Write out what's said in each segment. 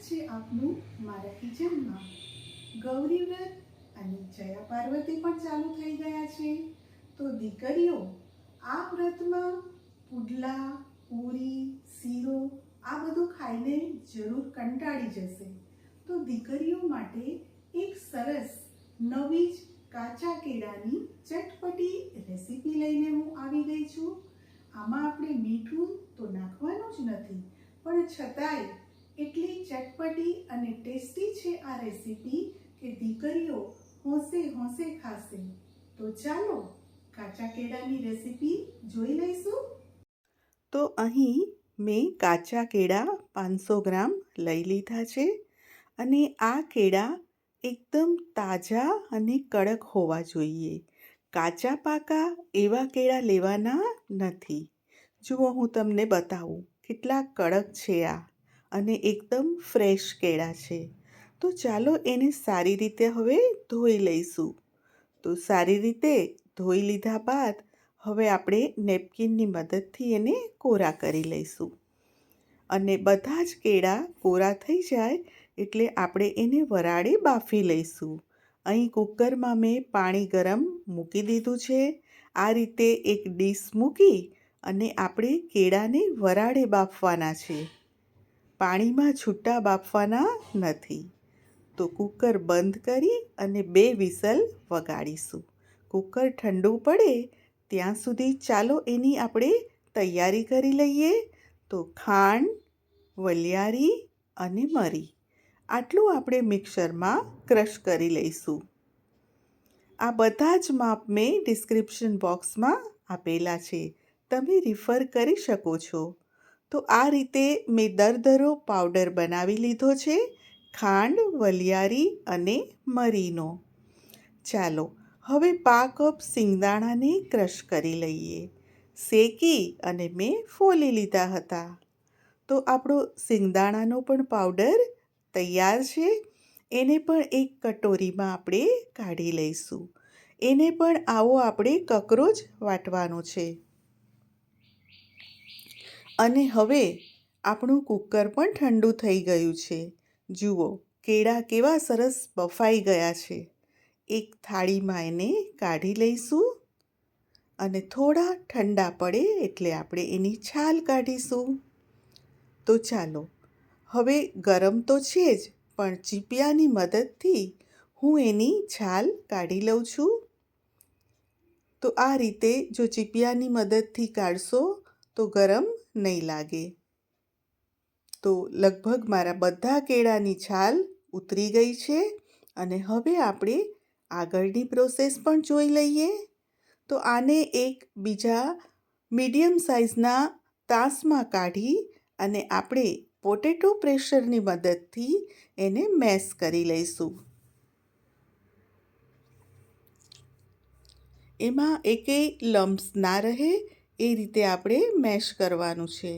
છે આપનું મારા કિચનમાં ગૌરી વ્રત અને જયા પાર્વતી પણ ચાલુ થઈ ગયા છે. તો દીકરીઓ, આ વ્રતમાં પુડલા, પૂરી, શીરો, આ બધું ખાઈને જરૂર કંટાળી જશે. તો દીકરીઓ માટે એક સરસ નવી જ કાચા કેળાની ચટપટી રેસીપી લઈને હું આવી ગઈ છું. આમાં આપણે મીઠું તો નાખવાનું જ નથી, પણ છતાંય એટલી ચટપટી અને ટેસ્ટી છે આ રેસીપી કે દીકરીઓ હોંશે હોંશે ખાશે. તો ચાલો કાચા કેળાની રેસીપી જોઈ લઈશું. તો અહીં મેં કાચા કેળા પાંચસો ગ્રામ લઈ લીધા છે અને આ કેળા એકદમ તાજા અને કડક હોવા જોઈએ. કાચા પાકા એવા કેળા લેવાના નથી. જુઓ હું તમને બતાવું કેટલા કડક છે આ. અને એકદમ ફ્રેશ કેળા છે. તો ચાલો એને સારી રીતે હવે ધોઈ લઈશું. તો સારી રીતે ધોઈ લીધા બાદ હવે આપણે નેપકિનની મદદથી એને કોરા કરી લઈશું. અને બધા જ કેળા કોરા થઈ જાય એટલે આપણે એને વરાળે બાફી લઈશું. અહીં કુકરમાં મેં પાણી ગરમ મૂકી દીધું છે. આ રીતે એક ડીશ મૂકી અને આપણે કેળાને વરાળે બાફવાના છે. પાણીમાં છૂટા બાફવાના નથી. તો કૂકર બંધ કરી અને બે વિસલ વગાડીશું. કૂકર ઠંડુ પડે ત્યાં સુધી ચાલો એની આપણે તૈયારી કરી લઈએ. તો ખાંડ, વલિયારી અને મરી. આટલું આપણે મિક્સરમાં ક્રશ કરી લઈશું. આ બધા જ માપ મેં ડિસ્ક્રિપ્શન બોક્સમાં આપેલા છે. તમે રિફર કરી શકો છો. તો આ રીતે મેં દરદરો પાવડર બનાવી લીધો છે, ખાંડ, વલિયારી અને મરીનો. ચાલો, હવે પા કપ સિંગદાણાને ક્રશ કરી લઈએ. શેકી અને મેં ફોલી લીધા હતા. તો આપણો સિંગદાણાનો પણ પાવડર તૈયાર છે. એને પણ એક કટોરીમાં આપણે કાઢી લઈશું. એને પણ આવો આપણે કકરોજ વાટવાનો છે. અને હવે આપણું કૂકર પણ ઠંડુ થઈ ગયું છે. જુઓ, કેળા કેવા સરસ બફાઈ ગયા છે. એક થાળીમાં એને કાઢી લઈશું અને થોડા ઠંડા પડે એટલે આપણે એની છાલ કાઢીશું. તો ચાલો, હવે ગરમ તો છે જ, પણ ચીપિયાની મદદથી હું એની છાલ કાઢી લઉં છું. તો આ રીતે જો ચીપિયાની મદદથી કાઢશો તો ગરમ નહીં લાગે. તો લગભગ મારા બધા કેળાની છાલ ઉતરી ગઈ છે અને હવે આપણે આગળની પ્રોસેસ પણ જોઈ લઈએ. તો આને એક બીજા મીડિયમ સાઇઝના તાસમાં કાઢી અને આપણે પોટેટો પ્રેશરની મદદથી એને મેશ કરી લઈશું. એમાં એકેય લમ્સ ના રહે એ રીતે આપણે મેશ કરવાનું છે.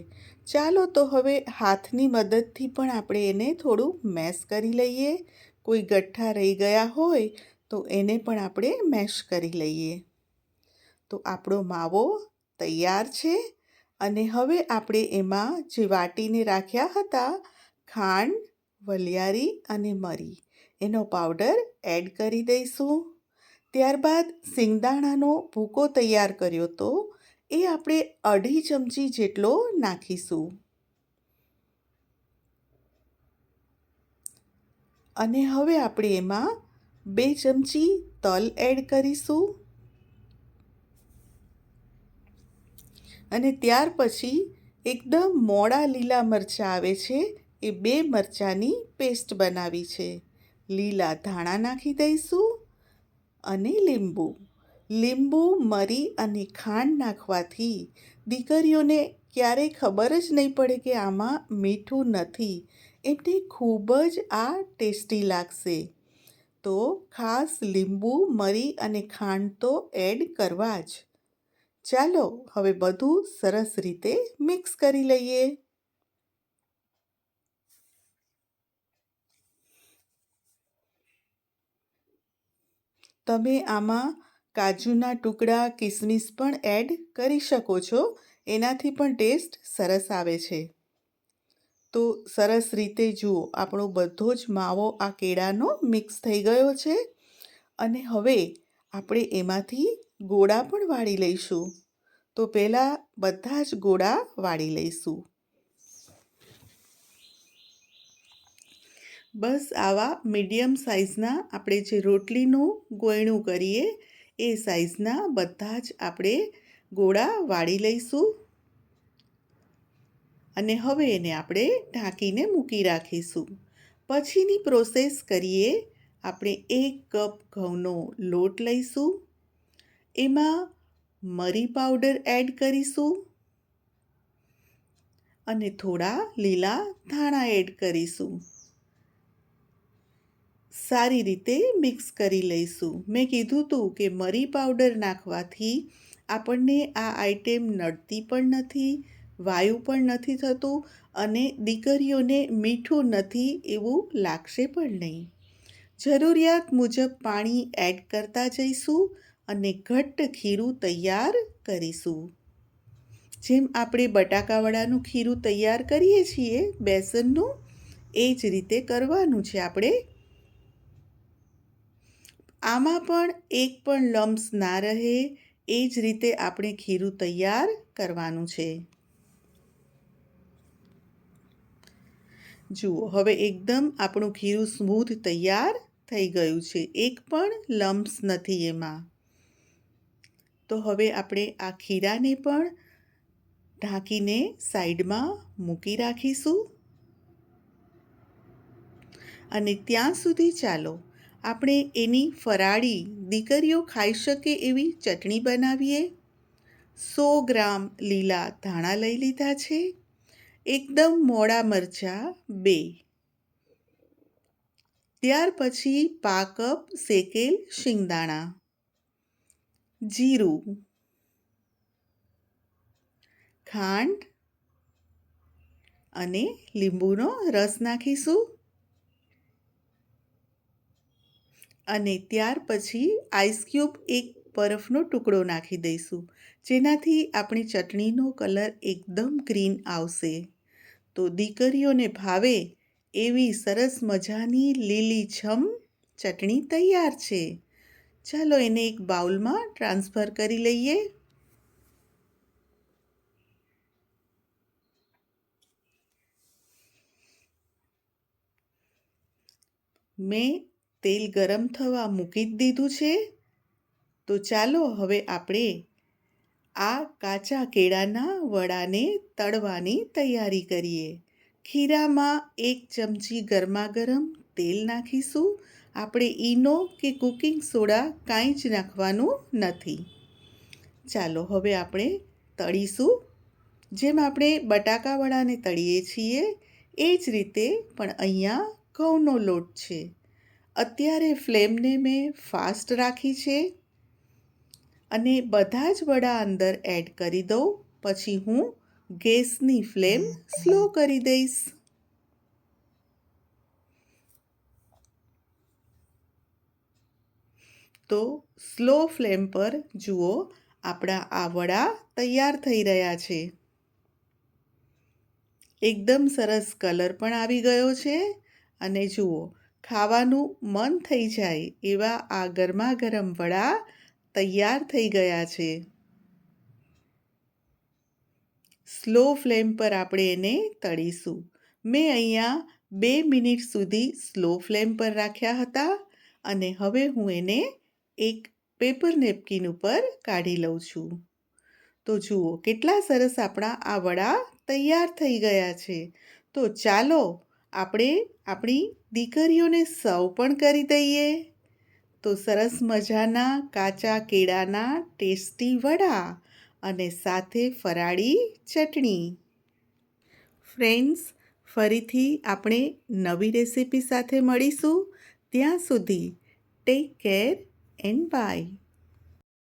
ચાલો તો હવે હાથની મદદથી પણ આપણે એને થોડું મેશ કરી લઈએ. કોઈ ગઠ્ઠા રહી ગયા હોય તો એને પણ આપણે મેશ કરી લઈએ. તો આપણો માવો તૈયાર છે અને હવે આપણે એમાં જે વાટીને રાખ્યા હતા, ખાંડ, વલિયારી અને મરી, એનો પાવડર એડ કરી દઈશું. ત્યારબાદ સિંગદાણાનો ભૂકો તૈયાર કર્યો તો એ આપણે અઢી ચમચી જેટલો નાખીશું. અને હવે આપણે એમાં બે ચમચી તલ એડ કરીશું. અને ત્યાર પછી એકદમ મોડા લીલા મરચાં આવે છે એ બે મરચાંની પેસ્ટ બનાવી છે. લીલા ધાણા નાખી દઈશું અને લીંબુ. લીંબુ, મરી અને ખાંડ નાખવાથી દીકરીઓને ક્યારેય ખબર જ નહીં પડે કે આમાં મીઠું નથી. એમને ખૂબ જ આ ટેસ્ટી લાગશે. તો ખાસ લીંબુ, મરી અને ખાંડ તો એડ કરવા જ. ચાલો હવે બધું સરસ રીતે મિક્સ કરી લઈએ. તમે આમાં કાજુના ટુકડા, કિસમિસ પણ એડ કરી શકો છો. એનાથી પણ ટેસ્ટ સરસ આવે છે. તો સરસ રીતે જુઓ, આપણો બધો જ માવો આ કેળાનો મિક્સ થઈ ગયો છે. અને હવે આપણે એમાંથી ગોળા પણ વાળી લઈશું. તો પહેલાં બધા જ ગોળા વાળી લઈશું. બસ આવા મીડિયમ સાઇઝના આપણે જે રોટલીનું ગોયણું કરીએ એ સાઇઝના બધા જ આપણે ગોળા વાળી લઈશું. અને હવે એને આપણે ઢાંકીને મૂકી રાખીશું. પછીની પ્રોસેસ કરીએ આપણે એક કપ ઘઉંનો લોટ લઈશું. એમાં મરી પાવડર એડ કરીશું. અને થોડા લીલા ધાણા એડ કરીશું. સારી રીતે મિક્સ કરી લઈશું. મેં કીધું હતું કે મરી પાવડર નાખવાથી આપણને આ આઈટેમ નડતી પણ નથી, વાયુ પણ નથી થતું અને દીકરીઓને મીઠું નથી એવું લાગશે પણ નહીં. જરૂરિયાત મુજબ પાણી એડ કરતા જઈશું અને ઘટ્ટ ખીરું તૈયાર કરીશું. જેમ આપણે બટાકાવડાનું ખીરું તૈયાર કરીએ છીએ, બેસનનું, એ જ રીતે કરવાનું છે આપણે આમાં પણ એક પણ લમ્સ ના રહે, એ જ રીતે આપણે ખીરું તૈયાર કરવાનું છે. જુઓ, હવે એકદમ આપણું ખીરું સ્મૂથ તૈયાર થઈ ગયું છે. એક પણ લમ્સ નથી એમાં. તો હવે આપણે આ ખીરાને પણ ઢાંકીને સાઈડમાં મૂકી રાખીશું. અને ત્યાં સુધી ચાલો આપણે એની ફરાળી દીકરીઓ ખાઈ શકે એવી ચટણી બનાવીએ? સો ગ્રામ લીલા ધાણા લઈ લીધા છે. એકદમ મોડા મરચાં બે. ત્યાર પછી પા કપ શેકેલ શિંગદાણા. જીરું. ખાંડ. અને લીંબુનો રસ નાખીશું. અને ત્યાર પછી આઈસ ક્યુબ એક બરફનો ટુકડો નાખી દઈશું. જેનાથી આપણી ચટણીનો કલર એકદમ ગ્રીન આવશે. તો દીકરીઓને ભાવે એવી સરસ મજાની લીલી છમ ચટણી તૈયાર છે. ચાલો એને એક બાઉલમાં ટ્રાન્સફર કરી લઈએ. મેં તેલ ગરમ થવા મૂકી જ દીધું છે? તો ચાલો હવે આપણે આ કાચા કેળાના વડાને તળવાની તૈયારી કરીએ. ખીરામાં એક ચમચી ગરમા ગરમ તેલ નાખીશું. આપણે ઈનો કે કુકિંગ સોડા કાંઈ જ નાખવાનું નથી. ચાલો હવે આપણે તળીશું. જેમ આપણે બટાકા વડાને તળીએ છીએ, એ જ રીતે પણ અહીંયા ઘઉંનો લોટ છે. અત્યારે ફ્લેમને મેં ફાસ્ટ રાખી છે અને બધા જ વડા અંદર એડ કરી દઉં. પછી હું ગેસની ફ્લેમ સ્લો કરી દઈશ. તો સ્લો ફ્લેમ પર જુઓ, આપણા આ વડા તૈયાર થઈ રહ્યા છે. એકદમ સરસ કલર પણ આવી ગયો છે. અને જુઓ ખાવાનું મન થઈ જાય એવા આ ગરમા ગરમ વડા તૈયાર થઈ ગયા છે. સ્લો ફ્લેમ પર આપણે એને તળીશું. મેં અહીંયા બે મિનિટ સુધી સ્લો ફ્લેમ પર રાખ્યા હતા અને હવે હું એને એક પેપર નેપકિન ઉપર કાઢી લઉં છું. તો જુઓ કેટલા સરસ આપણા આ વડા તૈયાર થઈ ગયા છે. તો ચાલો આપણે આપણી દીકરીઓને સર્વ પણ કરી દઈએ. તો સરસ મજાના કાચા કેળાના ટેસ્ટી વડા અને સાથે ફરાળી ચટણી. ફ્રેન્ડ્સ, ફરીથી આપણે નવી રેસીપી સાથે મળીશું. ત્યાં સુધી ટેક કેર એન્ડ બાય.